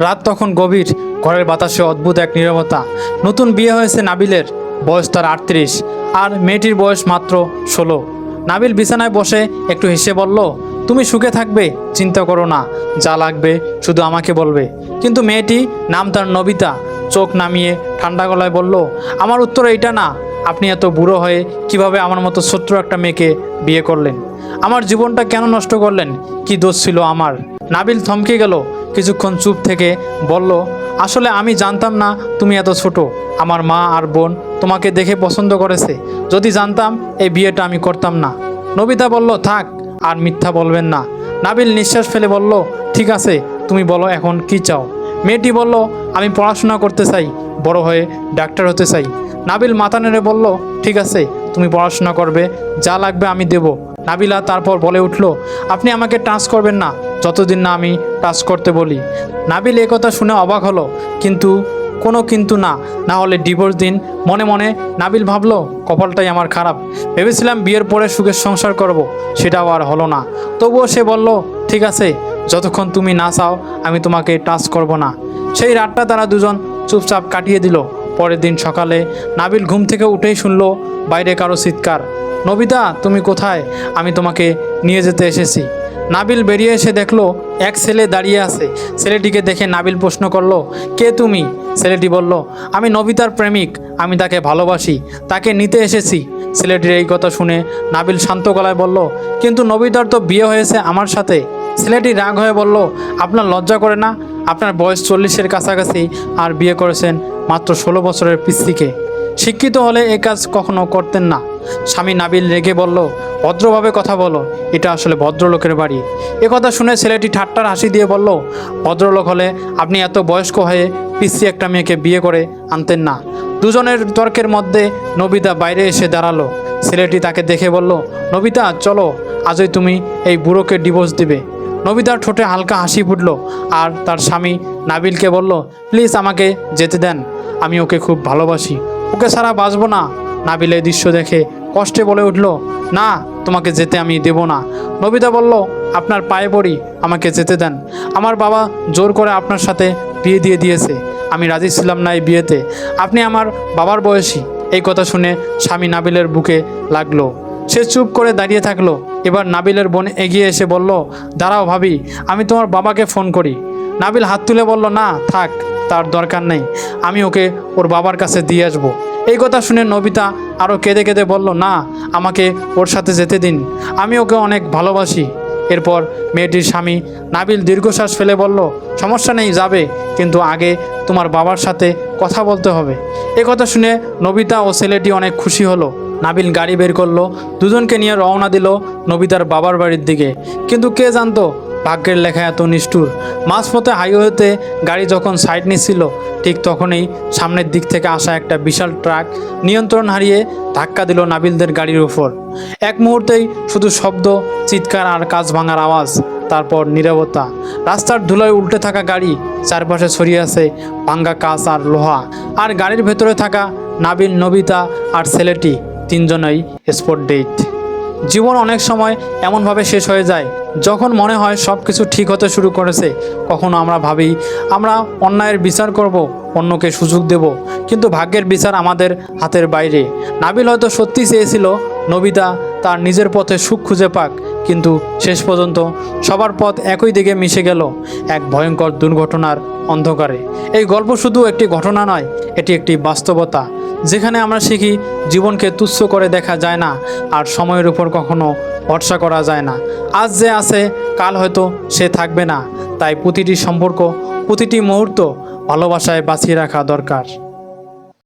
রাত তখন গভীর। ঘরের বাতাসে অদ্ভুত এক নীরবতা। নতুন বিয়ে হয়েছে নাবিলের। বয়স তার আটত্রিশ। আর মেয়েটির বয়স মাত্র ষোলো। নাবিল বিছানায় বসে একটু হেসে বলল, তুমি সুখে থাকবে? চিন্তা করো না। যা লাগবে, শুধু আমাকে বলবে। কিন্তু মেয়েটি, নাম তার নবিতা, চোখ নামিয়ে ঠান্ডা গলায় বলল, আমার উত্তর এইটা না। আপনি এত বুড়ো হয়ে কীভাবে আমার মতো ছোট্ট একটা মেয়েকে বিয়ে করলেন? আমার জীবনটা কেন নষ্ট করলেন? কি দোষ ছিল আমার? নাবিল থমকে গেল কিছুক্ষণ চুপ থেকে বলল, আসলে আমি জানতাম না তুমি এত ছোট। আমার মা আর বোন তোমাকে দেখে পছন্দ করেছে। যদি জানতাম, এই বিয়েটা আমি করতাম না। নবিতা বলল, থাক, আর মিথ্যা বলবেন না। নাবিল নিঃশ্বাস ফেলে বলল, ঠিক আছে, তুমি বলো এখন কি চাও? মেয়েটি বলল, আমি পড়াশোনা করতে চাই, বড় হয়ে ডাক্তার হতে চাই। নাবিল মাথা নেড়ে বলল, ঠিক আছে, তুমি পড়াশোনা করবে, যা লাগবে আমি দেব। নাবিলা তারপর বলে উঠল, আপনি আমাকে টাচ করবেন না যতদিন না আমি টাচ করতে বলি। নাবিল কথা শুনে অবাক হলো, কিন্তু কোনো কিন্তু না না হলে ডিভোর্স দিন। মনে মনে নাবিল ভাবলো, কপালটাই আমার খারাপ। ভেবেছিলাম বিয়ের পরে সুখের সংসার করব, সেটাও আর হলো না। তবুও সে বলল, ঠিক আছে, যতক্ষণ তুমি না চাও, আমি তোমাকে টাচ করব না। সেই রাতটা তারা দুজন চুপচাপ কাটিয়ে দিল। পরের দিন সকালে নাবিল ঘুম থেকে উঠেই শুনল, বাইরে কারও চিৎকার। নবিতা, তুমি কোথায়? আমি তোমাকে নিয়ে যেতে এসেছি। নাবিল বেরিয়ে এসে দেখল এক ছেলে দাঁড়িয়ে আছে। ছেলেটিকে দেখে নাবিল প্রশ্ন করল, কে তুমি? ছেলেটি বলল, আমি নবিতার প্রেমিক, আমি তাকে ভালোবাসি, তাকে নিতে এসেছি। ছেলেটির এই কথা শুনে নাবিল শান্ত গলায় বলল, কিন্তু নবিতার তো বিয়ে হয়েছে আমার সাথে। ছেলেটি রাগ হয়ে বলল, আপনার লজ্জা করে না? আপনার বয়স চল্লিশের কাছাকাছি আর বিয়ে করেছেন মাত্র ষোলো বছরের পিস্তিকে শিক্ষিত হলে এ কাজ কখনো করতেন না। স্বামী নাবিল রেগে বলল ভদ্রভাবে কথা বলো। এটা আসলে ভদ্রলোকের বাড়ি। এ কথা শুনে ছেলেটি ঠাট্টার হাসি দিয়ে বলল, ভদ্রলোক হলে আপনি এত বয়স্ক হয়ে পিসি একটা মেয়েকে বিয়ে করে আনতেন না। দুজনের তর্কের মধ্যে নবিতা বাইরে এসে দাঁড়াল। ছেলেটি তাকে দেখে বলল, নবিতা, চলো, আজই তুমি এই বুড়োকে ডিভোর্স দিবে। নবিতার ঠোঁটে হালকা হাসি ফুটলো আর তার স্বামী নাবিলকে বলল, প্লিজ আমাকে যেতে দেন, আমি ওকে খুব ভালোবাসি। ওকে ছাড়া বাঁচবো না। নাবিল এই দৃশ্য দেখে কষ্টে বলে উঠল, না তোমাকে যেতে আমি দেব না। নবিতা বলল, আপনার পায়ে পড়ি, আমাকে যেতে দেন। আমার বাবা জোর করে আপনার সাথে বিয়ে দিয়ে দিয়েছে। আমি রাজি ছিলাম না এই বিয়েতে। আপনি আমার বাবার বয়সী। এই কথা শুনে স্বামী নাবিলের বুকে লাগল। সে চুপ করে দাঁড়িয়ে থাকল। এবার নাবিলের বোন এগিয়ে এসে বলল, দাঁড়াও ভাবি, আমি তোমার বাবাকে ফোন করি। নাবিল হাত তুলে বলল, না, থাক, তার দরকার নেই। আমি ওকে ওর বাবার কাছে দিয়ে আসব। এই কথা শুনে নবিতা আরও কেঁদে কেঁদে বলল, না, আমাকে ওর সাথে যেতে দিন। আমি ওকে অনেক ভালোবাসি। এরপর মেয়েটির স্বামী নাবিল দীর্ঘশ্বাস ফেলে বলল, সমস্যা নেই, যাবে, কিন্তু আগে তোমার বাবার সাথে কথা বলতে হবে। এ কথা শুনে নবিতা ও ছেলেটি অনেক খুশি হলো। নাবিল গাড়ি বের করল, দুজনকে নিয়ে রওনা দিল নবিতার বাবার বাড়ির দিকে। কিন্তু কে জানতো ভাগ্যের লেখা এত নিষ্ঠুর। মাঝপথে হাইওয়েতে গাড়ি যখন সাইড নিচ্ছিল ঠিক তখনই সামনের দিক থেকে আসা একটা বিশাল ট্রাক নিয়ন্ত্রণ হারিয়ে ধাক্কা দিল নাবিলদের গাড়ির উপর। এক মুহূর্তেই শুধু শব্দ, চিৎকার আর কাজ ভাঙার আওয়াজ, তারপর নীরবতা। রাস্তার ধুলোয় উল্টে থাকা গাড়ি, চারপাশে ছড়িয়ে আছে ভাঙ্গা কাঁচ আর লোহা। আর গাড়ির ভেতরে থাকা নাবিল, নবিতা আর ছেলেটি, তিনজনই স্পট ডেট। জীবন অনেক সময় এমনভাবে শেষ হয়ে যায়। যখন মনে হয় সব কিছু ঠিক হতে শুরু করেছে, কখনো আমরা ভাবি, আমরা অন্যায়ের বিচার করব, অন্যকে সুযোগ দেব। কিন্তু ভাগ্যের বিচার আমাদের হাতের বাইরে। নাবিল হয়তো সত্যি চেয়েছিল, নবিতা তার নিজের পথে সুখ খুঁজে পাক, কিন্তু শেষ পর্যন্ত সবার পথ একই দিকে মিশে গেল, এক ভয়ঙ্কর দুর্ঘটনার অন্ধকারে। এই গল্প শুধু একটি ঘটনা নয়, এটি একটি বাস্তবতা। যেখানে আমরা শিখি জীবনকে তুচ্ছ করে দেখা যায় না আর সময়ের উপর কখনো ভরসা করা যায় না। আজ যে আছে, কাল হয়তো সে থাকবে না। তাই প্রতিটি সম্পর্ক, প্রতিটি মুহূর্ত ভালোবাসায় বাঁচিয়ে রাখা দরকার।